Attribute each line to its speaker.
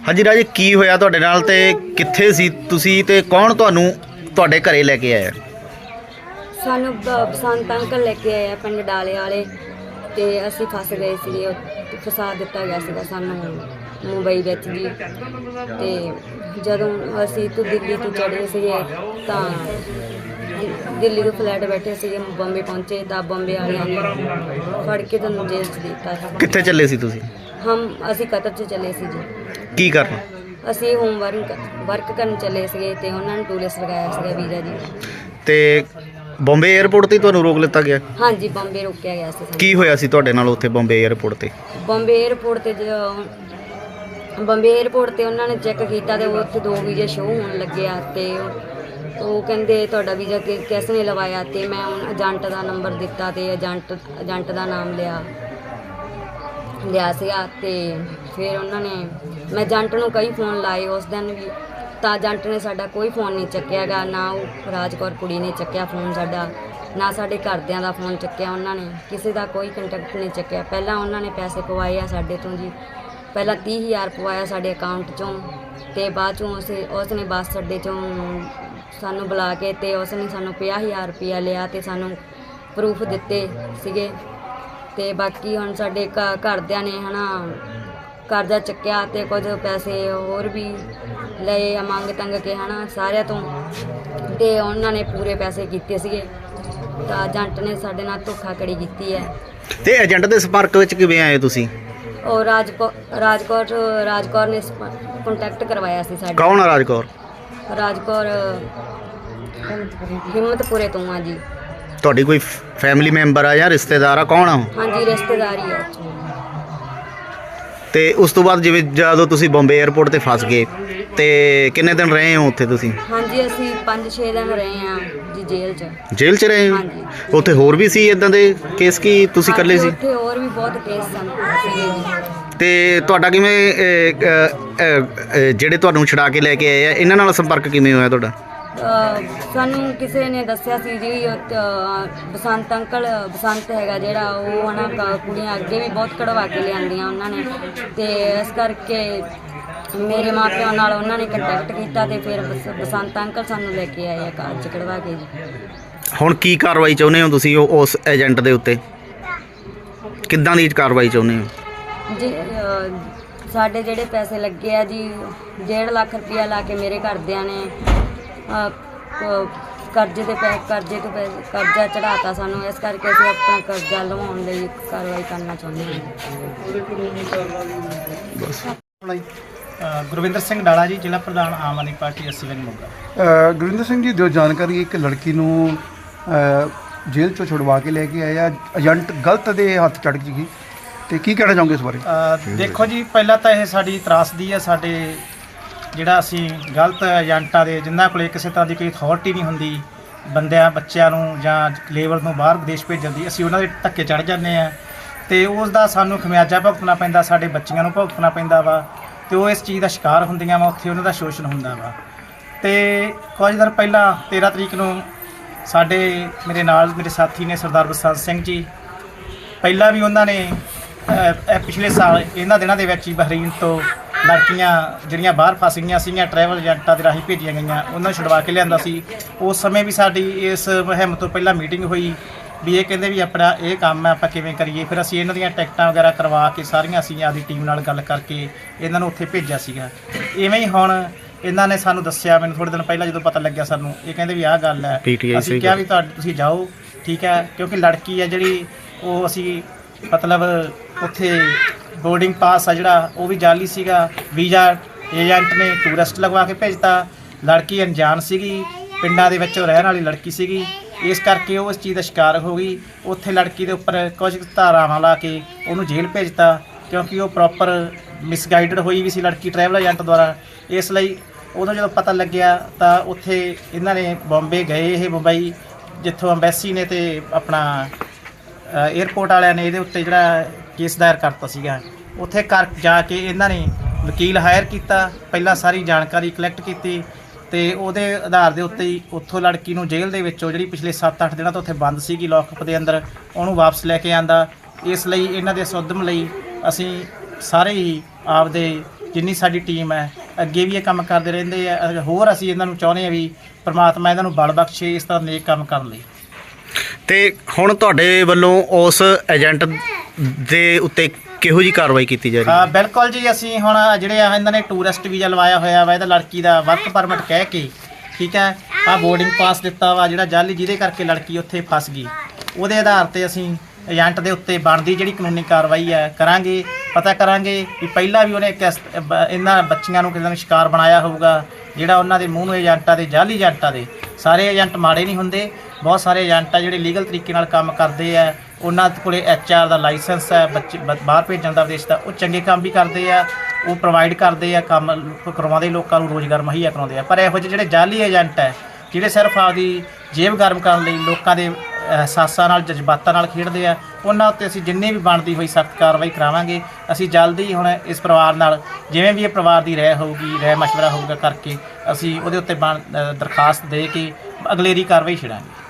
Speaker 1: ਹਾਂਜੀ ਰਾਜੇ ਕੀ ਹੋਇਆ ਤੁਹਾਡੇ ਨਾਲ ਤੇ ਕਿੱਥੇ ਸੀ ਤੁਸੀਂ ਤੇ ਕੌਣ ਤੁਹਾਨੂੰ ਤੁਹਾਡੇ ਘਰੇ ਲੈ ਕੇ ਆਇਆ?
Speaker 2: ਸਾਨੂੰ ਬ- ਬਸੰਤ ਅੰਕਲ ਲੈ ਕੇ ਆਏ ਆ ਪਿੰਡ ਡਾਲੇ ਵਾਲੇ ਤੇ ਅਸੀਂ ਫਸ ਗਏ ਸੀਗੇ ਉੱਥੇ ਫਸਾ ਦਿੱਤਾ ਗਿਆ ਸੀਗਾ ਸਾਨੂੰ ਮੁੰਬਈ ਵਿੱਚ ਜੀ ਤੇ ਜਦੋਂ ਅਸੀਂ ਤੋਂ ਦਿੱਲੀ ਤੋਂ ਚੜੇ ਸੀਗੇ ਤਾਂ ਦਿੱਲੀ ਤੋਂ ਫਲੈਟ ਬੈਠੇ ਸੀਗੇ ਬੰਬੇ ਪਹੁੰਚੇ ਤਾਂ ਬੰਬੇ ਵਾਲਿਆਂ ਨੇ ਫੜ ਕੇ ਤੁਹਾਨੂੰ ਜੇਲ੍ਹ 'ਚ ਦਿੱਤਾ। ਸੀ
Speaker 1: ਕਿੱਥੇ ਚੱਲੇ ਸੀ ਤੁਸੀਂ?
Speaker 2: ਹਮ ਅਸੀਂ ਕਤਰ 'ਚ ਚਲੇ ਸੀ ਜੀ।
Speaker 1: ਕੀ ਕਰਨ?
Speaker 2: ਅਸੀਂ ਹੋਮਵਰਕ ਵਰਕ ਕਰਨ ਚਲੇ ਸੀਗੇ ਤੇ ਉਹਨਾਂ ਨੇ ਟੂਰਿਸਟ ਲਗਾਇਆ ਸੀਗਾ ਵੀਜ਼ਾ ਜੀ
Speaker 1: ਤੇ ਬੰਬੇ 에ਅਰਪੋਰਟ ਤੇ ਤੁਹਾਨੂੰ ਰੋਕ ਲਿੱਤਾ ਗਿਆ?
Speaker 2: ਹਾਂਜੀ ਬੰਬੇ ਰੋਕਿਆ ਗਿਆ ਸੀ
Speaker 1: ਕੀ ਹੋਇਆ ਸੀ ਤੁਹਾਡੇ ਨਾਲ ਉੱਥੇ ਬੰਬੇ 에ਅਰਪੋਰਟ ਤੇ?
Speaker 2: ਬੰਬੇ 에ਅਰਪੋਰਟ ਤੇ ਬੰਬੇ 에ਅਰਪੋਰਟ ਤੇ ਉਹਨਾਂ ਨੇ ਚੈੱਕ ਕੀਤਾ ਤੇ ਉੱਥੇ ਦੋ ਵੀਜ਼ੇ ਸ਼ੋਅ ਹੋਣ ਲੱਗਿਆ ਤੇ ਉਹ- ਕਹਿੰਦੇ ਤੁਹਾਡਾ ਵੀਜ਼ਾ ਕਿਸ ਨੇ ਲਵਾਇਆ ਤੇ ਮੈਂ ਏਜੰਟ ਦਾ ਨੰਬਰ ਦਿੱਤਾ ਤੇ ਏਜੰਟ ਏਜੰਟ ਦਾ ਨਾਮ ਲਿਆ। ਲਿਆ ਸੀਗਾ ਤੇ ਫਿਰ ਉਹਨਾਂ ਨੇ, ਮੈਂ ਏਜੰਟ ਨੂੰ ਕਈ ਫੋਨ ਲਾਏ, ਉਸ ਦਿਨ ਵੀ ਤਾਂ ਏਜੰਟ ਨੇ ਸਾਡਾ ਕੋਈ ਫੋਨ ਨਹੀਂ ਚੱਕਿਆਗਾ ਨਾ ਉਹ ਰਾਜਕੌਰ ਕੁੜੀ ਨੇ ਚੱਕਿਆ ਫੋਨ ਸਾਡਾ, ਨਾ ਸਾਡੇ ਘਰਦਿਆਂ ਦਾ ਫੋਨ ਚੱਕਿਆ ਉਹਨਾਂ ਨੇ, ਕਿਸੇ ਦਾ ਕੋਈ ਕੰਟੈਕਟ ਨਹੀਂ ਚੱਕਿਆ। ਪਹਿਲਾਂ ਉਹਨਾਂ ਨੇ ਪੈਸੇ ਪਵਾਏ ਆ ਸਾਡੇ ਤੋਂ ਜੀ, ਪਹਿਲਾਂ 30000 ਪਵਾਇਆ ਸਾਡੇ ਅਕਾਊਂਟ ਚੋਂ ਤੇ ਬਾਅਦ ਚੋਂ ਉਸ ਉਸ ਨੇ ਬੱਸ ਅੱਡੇ ਚੋਂ ਸਾਨੂੰ ਬੁਲਾ ਕੇ ਤੇ ਉਸ ਨੇ ਸਾਨੂੰ 50000 ਰੁਪਇਆ ਲਿਆ ਤੇ ਸਾਨੂੰ ਪ੍ਰੂਫ ਦਿੱਤੇ ਸੀਗੇ। ਤੇ ਬਾਕੀ ਹੁਣ ਸਾਡੇ ਘ- ਘਰਦਿਆਂ ਨੇ ਹਨਾ ਕਰਜ਼ਾ ਚੱਕਿਆ ਤੇ ਕੁਝ ਪੈਸੇ ਹੋਰ ਵੀ ਲਏ ਆ ਮੰਗ ਤੰਗ ਕੇ ਹਨਾ ਸਾਰਿਆਂ ਤੋਂ। ਤੇ ਉਹਨਾਂ ਨੇ ਪੂਰੇ ਪੈਸੇ ਕੀਤੇ ਸੀਗੇ। ਤਾਂ ਏਜੰਟ ਨੇ ਸਾਡੇ ਨਾਲ ਧੋਖਾਕੜੀ ਕੀਤੀ ਹੈ।
Speaker 1: ਤੇ ਏਜੰਟ ਦੇ ਸੰਪਰਕ ਵਿੱਚ ਕਿਵੇਂ ਆਏ ਤੁਸੀਂ?
Speaker 2: ਔਰ ਰਾਜਕੌਰ ਰਾਜਕੌਰ ਰਾਜਕੌਰ ਨੇ ਕੰਟੈਕਟ ਕਰਵਾਇਆ ਸੀ ਸਾਡੇ
Speaker 1: ਕੌਣ ਆ ਰਾਜਕੌਰ?
Speaker 2: ਰਾਜਕੌਰ ਹਿੰਮਤਪੁਰੇ ਤੋਂ ਆ ਜੀ।
Speaker 1: ਤੁਹਾਡੀ ਕੋਈ ਫੈਮਿਲੀ ਮੈਂਬਰ ਆ ਜਾਂ ਰਿਸ਼ਤੇਦਾਰ ਆ? ਕੌਣ ਆ ਉਹ?
Speaker 2: ਹਾਂਜੀ ਰਿਸ਼ਤੇਦਾਰੀ ਉੱਥੋਂ।
Speaker 1: ਤੇ ਉਸ ਤੋਂ ਬਾਅਦ ਜਿਵੇਂ ਜਦੋਂ ਤੁਸੀਂ ਬੰਬੇ 에ਅਰਪੋਰਟ ਤੇ ਫਸ ਗਏ ਤੇ ਕਿੰਨੇ ਦਿਨ ਰਹੇ ਹੋ ਉੱਥੇ ਤੁਸੀਂ?
Speaker 2: ਹਾਂਜੀ ਅਸੀਂ 5-6 ਦਿਨ ਰਹੇ ਆ ਜੀ ਜੇਲ੍ਹ 'ਚ।
Speaker 1: ਜੇਲ੍ਹ 'ਚ ਰਹੇ ਹੋ?
Speaker 2: ਹਾਂਜੀ।
Speaker 1: ਉੱਥੇ ਹੋਰ ਵੀ ਸੀ ਇਦਾਂ ਦੇ ਕੇਸ ਕੀ ਤੁਸੀਂ ਇਕੱਲੇ
Speaker 2: ਹਾਂਜੀ,
Speaker 1: ਸੀ?
Speaker 2: ਉੱਥੇ ਹੋਰ ਵੀ ਬਹੁਤ ਕੇਸ ਸਨ। ਸੀਗੇ ਜੀ
Speaker 1: ਤੇ ਤੁਹਾਡਾ ਕਿਵੇਂ ਅਹ, ਅਹ, ਅਹ, ਅਹ, ਜਿਹੜੇ ਤੁਹਾਨੂੰ ਛੁਡਾ ਕੇ ਲੈ ਕੇ ਆਏ ਆ ਇਹਨਾਂ ਨਾਲ ਸੰਪਰਕ ਕਿਵੇਂ ਹੋਇਆ ਤੁਹਾਡਾ?
Speaker 2: ਸਾਨੂੰ ਕਿਸੇ ਨੇ ਦੱਸਿਆ ਸੀ ਜੀ ਉਹ, ਅਹ, ਬਸੰਤ ਅੰਕਲ ਬਸੰਤ ਹੈਗਾ ਜਿਹੜਾ ਉਹ ਹਨਾ ਕ- ਕੁੜੀਆਂ ਅੱਗੇ ਵੀ ਬਹੁਤ ਕਢਵਾ ਕੇ ਲਿਆਂਦੀਆਂ ਉਹਨਾਂ ਨੇ। ਤੇ ਇਸ ਕਰਕੇ ਮੇਰੇ ਮਾਪਿਆਂ ਨਾਲ ਉਹਨਾਂ ਨੇ ਕੰਟੈਕਟ ਕੀਤਾ ਤੇ ਫਿਰ ਬਸ- ਬਸੰਤ ਅੰਕਲ ਸਾਨੂੰ ਲੈ ਕੇ ਆਏ ਆ ਕਾਰ ਚ ਕਢਵਾ ਕੇ ਜੀ।
Speaker 1: ਹੁਣ ਕੀ ਕਾਰਵਾਈ ਚਾਹੁੰਦੇ ਹੋ ਤੁਸੀਂ ਉਹ- ਉਸ ਏਜੰਟ ਦੇ ਉੱਤੇ? ਕਿੱਦਾਂ ਦੀ ਕਾਰਵਾਈ ਚਾਹੁੰਦੇ ਹੋ?
Speaker 2: ਜੀ ਅਹ, ਸਾਡੇ ਜਿਹੜੇ ਪੈਸੇ ਲੱਗੇ ਆ ਜੀ 1.5 ਲੱਖ ਰੁਪਇਆ ਲਾ ਕੇ ਮੇਰੇ ਘਰਦਿਆਂ ਨੇ ਕਰਜ਼ੇ ਦੇ ਪੈ ਕਰਜ਼ੇ ਤੋਂ ਕਰਜ਼ਾ ਚੜਾਤਾ ਸਾਨੂੰ ਇਸ ਕਰਕੇ ਅਸੀਂ ਆਪਣਾ ਕਰਜ਼ਾ ਲਵਾਉਣ ਲਈ ਕਾਰਵਾਈ ਕਰਨਾ ਚਾਹੁੰਦੇ ਹਾਂ।
Speaker 3: ਆਪਣਾ ਜੀ, ਅ, ਗੁਰਵਿੰਦਰ ਸਿੰਘ ਡਾਲਾ ਜੀ ਜ਼ਿਲ੍ਹਾ ਪ੍ਰਧਾਨ ਆਮ ਆਦਮੀ ਪਾਰਟੀ ਅਸੀਂ ਵਿੰਗ ਮੋਗਾ
Speaker 4: ਅ, ਗੁਰਵਿੰਦਰ ਸਿੰਘ ਜੀ ਦਿਓ ਜਾਣਕਾਰੀ ਇੱਕ ਲੜਕੀ ਨੂੰ ਅ, ਜੇਲ੍ਹ ਚੋਂ ਛੁਡਵਾ ਕੇ ਲੈ ਕੇ ਆਇਆ ਏਜੰਟ ਗਲਤ ਦੇ ਹੱਥ ਚੜ ਗਈ ਤੇ ਕੀ ਕਹਿਣਾ ਚਾਹੋਗੇ ਇਸ ਬਾਰੇ?
Speaker 3: ਅ, ਦੇਖੋ ਜੀ ਪਹਿਲਾਂ ਤਾਂ ਇਹ ਸਾਡੀ ਤਰਾਸਦੀ ਹੈ ਸਾਡੇ ਜਿਹੜਾ ਅਸੀਂ ਗਲਤ ਏਜੰਟਾਂ ਦੇ ਜਿਨ੍ਹਾਂ ਕੋਲੇ ਕਿਸੇ ਤਰ੍ਹਾਂ ਦੀ ਕੋਈ ਅਥਾਰਟੀ ਨਹੀਂ ਹੁੰਦੀ, ਬੰਦਿਆਂ, ਬੱਚਿਆਂ ਨੂੰ ਜਾਂ ਲੇਬਰ ਨੂੰ ਬਾਹਰ ਵਿਦੇਸ਼ ਭੇਜਣ ਦੀ, ਅਸੀਂ ਉਹਨਾਂ ਦੇ ਧੱਕੇ ਚੜ ਜਾਂਦੇ ਆ ਤੇ ਉਸ ਦਾ ਸਾਨੂੰ ਖਮਿਆਜਾ ਭੁਗਤਣਾ ਪੈਂਦਾ, ਸਾਡੇ ਬੱਚਿਆਂ ਨੂੰ ਭੁਗਤਣਾ ਪੈਂਦਾ ਵਾ, ਤੇ ਉਹ ਇਸ ਚੀਜ਼ ਦਾ ਸ਼ਿਕਾਰ ਹੁੰਦੀਆਂ ਵਾ, ਉੱਥੇ ਉਹਨਾਂ ਦਾ ਸ਼ੋਸ਼ਣ ਹੁੰਦਾ ਵਾ। ਤੇ ਕੁਝ ਦਿਨ ਪਹਿਲਾਂ 13 ਤਰੀਕ ਨੂੰ ਸਾਡੇ ਮੇਰੇ ਨਾਲ ਮੇਰੇ ਸਾਥੀ ਨੇ ਸਰਦਾਰ ਬਸੰਤ ਸਿੰਘ ਜੀ, ਪਹਿਲਾਂ ਵੀ ਉਹਨਾਂ ਨੇ ਪਿਛਲੇ ਸਾਲ ਇਹਨਾਂ ਦਿਨਾਂ ਦੇ ਵਿੱਚ ਹੀ ਬਹਰੀਨ ਤੋਂ ਲੜਕੀਆਂ ਜਿਹੜੀਆਂ ਬਾਹਰ ਫਸ ਗਈਆਂ ਸੀਗੀਆਂ ਟਰੈਵਲ ਏਜੰਟਾਂ ਦੇ ਰਾਹੀਂ ਭੇਜੀਆਂ ਗਈਆਂ ਉਹਨਾਂ ਨੂੰ ਛੁਡਵਾ ਕੇ ਲਿਆਂਦਾ ਸੀ। ਉਸ ਸਮੇਂ ਵੀ ਸਾਡੀ ਇਸ ਮੁਹਿੰਮ ਤੋਂ ਪਹਿਲਾਂ ਮੀਟਿੰਗ ਹੋਈ ਵੀ ਇਹ ਕਹਿੰਦੇ ਵੀ ਆਪਣਾ ਇਹ ਕੰਮ ਹੈ ਆਪਾਂ ਕਿਵੇਂ ਕਰੀਏ? ਫਿਰ ਅਸੀਂ ਇਹਨਾਂ ਦੀਆਂ ਟਿਕਟਾਂ ਵਗੈਰਾ ਕਰਵਾ ਕੇ ਸਾਰੀਆਂ ਅਸੀਂ ਆਪਦੀ ਟੀਮ ਨਾਲ ਗੱਲ ਕਰਕੇ ਇਹਨਾਂ ਨੂੰ ਉੱਥੇ ਭੇਜਿਆ ਸੀਗਾ। ਇਵੇਂ ਹੀ ਹੁਣ ਇਹਨਾਂ ਨੇ ਸਾਨੂੰ ਦੱਸਿਆ ਮੈਨੂੰ ਥੋੜੇ ਦਿਨ ਪਹਿਲਾਂ ਜਦੋਂ ਪਤਾ ਲੱਗਿਆ ਸਾਨੂੰ ਇਹ ਕਹਿੰਦੇ ਵੀ ਆਹ ਗੱਲ ਹੈ
Speaker 1: PTI
Speaker 3: ਅਸੀਂ ਕਿਹਾ ਵੀ ਤੁਹਾਡੇ ਤੁਸੀਂ ਜਾਓ ਠੀਕ ਹੈ ਕਿਉਂਕਿ ਲੜਕੀ ਹੈ ਜਿਹੜੀ ਉਹ ਅਸੀਂ ਮਤਲਬ ਉੱਥੇ ਬੋਰਡਿੰਗ ਪਾਸ ਆ ਜਿਹੜਾ, ਉਹ ਵੀ ਜਾਲੀ ਸੀਗਾ। ਵੀਜ਼ਾ ਏਜੰਟ ਨੇ ਟੂਰਿਸਟ ਲਗਵਾ ਕੇ ਭੇਜਤਾ। ਲੜਕੀ ਅਣਜਾਣ ਸੀਗੀ। ਪਿੰਡਾਂ ਦੇ ਵਿੱਚ ਰਹਿਣ ਵਾਲੀ ਲੜਕੀ ਸੀਗੀ। ਇਸ ਕਰਕੇ ਉਹ ਇਸ ਚੀਜ਼ ਦਾ ਸ਼ਿਕਾਰ ਹੋ ਗਈ। ਉੱਥੇ ਲੜਕੀ ਦੇ ਉੱਪਰ ਕੁਝ ਧਾਰਾਵਾਂ ਲਾ ਕੇ ਉਹਨੂੰ ਜੇਲ੍ਹ ਭੇਜਤਾ, ਕਿਉਂਕਿ ਉਹ ਪ੍ਰੋਪਰ ਮਿਸਗਾਈਡਡ ਹੋਈ ਵੀ ਸੀ ਲੜਕੀ ਟਰੈਵਲ ਏਜੰਟ ਦੁਆਰਾ। ਇਸ ਲਈ ਉਦੋਂ ਜਦੋਂ ਪਤਾ ਲੱਗਿਆ ਤਾਂ ਉੱਥੇ ਇਹਨਾਂ ਨੇ ਬੰਬੇ ਗਏ ਇਹ ਮੁੰਬਈ ਜਿੱਥੋਂ ਅੰਬੈਸੀ ਨੇ ਤੇ ਆਪਣਾ 에ਅਰਪੋਰਟ ਵਾਲਿਆਂ ਨੇ ਇਹਦੇ ਉੱਤੇ ਜਿਹੜਾ ਕੇਸ ਦਾਇਰ ਕਰਤਾ ਸੀਗਾ। ਉੱਥੇ ਕਰ ਜਾ ਕੇ ਇਹਨਾਂ ਨੇ ਵਕੀਲ ਹਾਇਰ ਕੀਤਾ, ਪਹਿਲਾਂ ਸਾਰੀ ਜਾਣਕਾਰੀ ਕਲੈਕਟ ਕੀਤੀ ਤੇ ਉਹਦੇ ਆਧਾਰ ਦੇ ਉੱਤੇ ਹੀ ਉੱਥੋਂ ਲੜਕੀ ਨੂੰ ਜੇਲ੍ਹ ਦੇ ਵਿੱਚੋਂ ਜਿਹੜੀ ਪਿਛਲੇ 7-8 ਦਿਨਾਂ ਤੋਂ ਉੱਥੇ ਬੰਦ ਸੀਗੀ ਲੌਕਅਪ ਦੇ ਅੰਦਰ, ਉਹਨੂੰ ਵਾਪਸ ਲੈ ਕੇ ਆਂਦਾ। ਇਸ ਲਈ ਇਹਨਾਂ ਦੇ ਸੁਦਮ ਲਈ ਅਸੀਂ ਸਾਰੇ ਹੀ ਆਪਦੇ ਜਿੰਨੀ ਸਾਡੀ ਟੀਮ ਹੈ, ਅੱਗੇ ਵੀ ਇਹ ਕੰਮ ਕਰਦੇ ਰਹਿੰਦੇ ਆ। ਹੋਰ ਅਸੀਂ ਇਹਨਾਂ ਨੂੰ ਚਾਹੁੰਦੇ ਆ ਵੀ ਪ੍ਰਮਾਤਮਾ ਇਹਨਾਂ ਨੂੰ ਬਲ ਬਖਸ਼ੇ ਇਸ ਤਰ੍ਹਾਂ ਨੇਕ ਕੰਮ ਕਰਨ ਲਈ।
Speaker 1: ਤੇ ਹੁਣ ਤੁਹਾਡੇ ਵੱਲੋਂ ਉਸ ਏਜੰਟ ਦੇ ਉੱਤੇ ਕਿਹੋ ਜੀ ਕਾਰਵਾਈ ਕੀਤੀ ਜਾ ਰਹੀ
Speaker 3: ਹੈ? ਬਿਲਕੁਲ ਜੀ, ਅਸੀਂ ਹੁਣ ਜਿਹੜੇ ਆ ਇਹਨਾਂ ਨੇ ਟੂਰਿਸਟ ਵੀਜ਼ਾ ਲਵਾਇਆ ਹੋਇਆ ਵਾ, ਇਹਦਾ ਲੜਕੀ ਦਾ ਵਰਕ ਪਰਮਿਟ ਕਹਿ ਕੇ, ਠੀਕ ਹੈ? ਆ ਬੋਰਡਿੰਗ ਪਾਸ ਦਿੱਤਾ ਵਾ, ਜਿਹੜਾ ਜਾਲੀ ਜਿਹਦੇ ਕਰਕੇ ਲੜਕੀ ਉੱਥੇ ਫਸ ਗਈ। ਉਹਦੇ ਆਧਾਰ ਤੇ ਅਸੀਂ ਏਜੰਟ ਦੇ ਉੱਤੇ ਬਣਦੀ ਜਿਹੜੀ ਕਾਨੂੰਨੀ ਕਾਰਵਾਈ ਹੈ, ਕਰਾਂਗੇ। ਪਤਾ ਕਰਾਂਗੇ ਵੀ ਪਹਿਲਾਂ ਵੀ ਉਹਨੇ ਕਿਸ ਇਹਨਾਂ ਬੱਚੀਆਂ ਨੂੰ ਕਿਸੇ ਨੂੰ ਸ਼ਿਕਾਰ ਬਣਾਇਆ ਹੋਊਗਾ, ਜਿਹੜਾ ਉਹਨਾਂ ਦੇ ਮੂੰਹ ਨੂੰ ਏਜੰਟਾਂ ਦੇ ਜਾਲੀ ਏਜੰਟਾਂ ਦੇ। ਸਾਰੇ ਏਜੰਟ ਮਾੜੇ ਨਹੀਂ ਹੁੰਦੇ, ਬਹੁਤ ਸਾਰੇ ਏਜੰਟ ਆ ਜਿਹੜੇ ਲੀਗਲ ਤਰੀਕੇ ਨਾਲ ਕੰਮ ਕਰਦੇ ਆ, ਉਹਨਾਂ ਕੋਲੇ ਐਚਆਰ ਦਾ ਲਾਇਸੈਂਸ ਹੈ ਬੱਚੇ ਬ- ਬਾਹਰ ਭੇਜਣ ਦਾ ਵਿਦੇਸ਼ ਦਾ, ਉਹ ਚੰਗੇ ਕੰਮ ਵੀ ਕਰਦੇ ਆ, ਉਹ ਪ੍ਰੋਵਾਈਡ ਕਰਦੇ ਆ, ਕੰਮ ਕਰਵਾਉਂਦੇ ਲੋਕਾਂ ਨੂੰ, ਰੋਜ਼ਗਾਰ ਮੁਹੱਈਆ ਕਰਾਉਂਦੇ ਆ। ਪਰ ਇਹੋ ਜਿਹੇ ਜਿਹੜੇ ਜਾਲੀ ਏਜੰਟ ਹੈ ਜਿਹੜੇ ਸਿਰਫ ਆਪਦੀ ਜੇਬ ਗਰਮ ਕਰਨ ਲਈ ਲੋਕਾਂ ਦੇ ਅਹਿਸਾਸਾਂ ਨਾਲ ਜਜ਼ਬਾਤਾਂ ਨਾਲ ਖੇਡਦੇ ਆ। ਉਹਨਾਂ ਉੱਤੇ ਅਸੀਂ ਜਿੰਨੀ ਵੀ ਬਣਦੀ ਹੋਈ ਸਖਤ ਕਾਰਵਾਈ ਕਰਾਵਾਂਗੇ। ਅਸੀਂ ਜਲਦੀ ਹੁਣ ਇਸ ਪਰਿਵਾਰ ਨਾਲ ਜਿਵੇਂ ਵੀ ਇਹ ਪਰਿਵਾਰ ਦੀ ਰਹਿ ਹੋਊਗੀ ਰਹਿ ਮਸ਼ਵਰਾ ਹੋਊਗਾ ਕਰਕੇ ਅਸੀਂ ਉਹਦੇ ਉੱਤੇ ਬਣ- ਅ, ਦਰਖਾਸਤ ਦੇ ਕੇ ਅਗਲੇਰੀ ਕਾਰਵਾਈ ਛੇੜਾਂਗੇ।